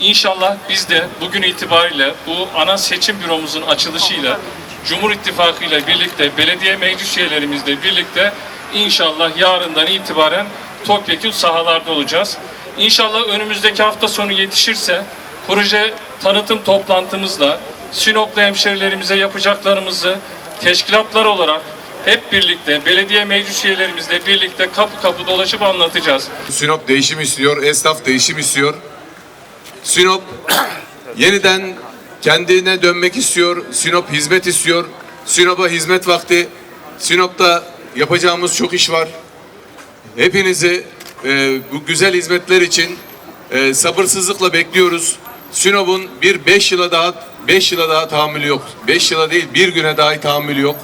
İnşallah biz de bugün itibariyle bu ana seçim büromuzun açılışıyla Cumhur İttifakı ile birlikte belediye meclis üyelerimizle birlikte inşallah yarından itibaren topyekun sahalarda olacağız. İnşallah önümüzdeki hafta sonu yetişirse proje tanıtım toplantımızla Sinoplu hemşerilerimize yapacaklarımızı teşkilatlar olarak hep birlikte belediye meclis üyelerimizle birlikte kapı kapı dolaşıp anlatacağız. Sinop değişim istiyor, esnaf değişim istiyor. Sinop yeniden kendine dönmek istiyor. Sinop hizmet istiyor. Sinop'a hizmet vakti. Sinop'ta yapacağımız çok iş var. Hepinizi e, bu güzel hizmetler için e, sabırsızlıkla bekliyoruz. Sinop'un bir beş yıla daha beş yıla daha tahammülü yok. Beş yıla değil bir güne dahi tahammülü yok.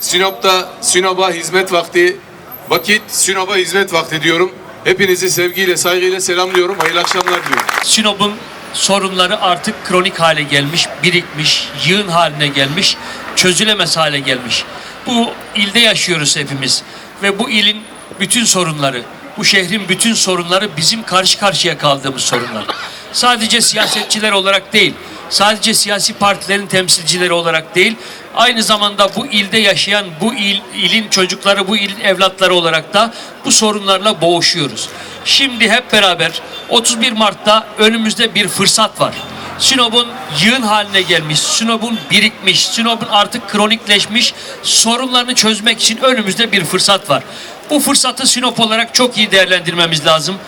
Sinop'ta Sinop'a hizmet vakti, vakit Sinop'a hizmet vakti diyorum. Hepinizi sevgiyle, saygıyla selamlıyorum. Hayırlı akşamlar diliyorum. Sinop'un sorunları artık kronik hale gelmiş, birikmiş, yığın haline gelmiş, çözülemez hale gelmiş. Bu ilde yaşıyoruz hepimiz ve bu ilin bütün sorunları, bu şehrin bütün sorunları bizim karşı karşıya kaldığımız sorunlar. Sadece siyasetçiler olarak değil, sadece siyasi partilerin temsilcileri olarak değil, aynı zamanda bu ilde yaşayan bu il, ilin çocukları, bu ilin evlatları olarak da bu sorunlarla boğuşuyoruz. Şimdi hep beraber 31 Mart'ta önümüzde bir fırsat var. Sinop'un yığın haline gelmiş, Sinop'un birikmiş, Sinop'un artık kronikleşmiş sorunlarını çözmek için önümüzde bir fırsat var. Bu fırsatı Sinop olarak çok iyi değerlendirmemiz lazım.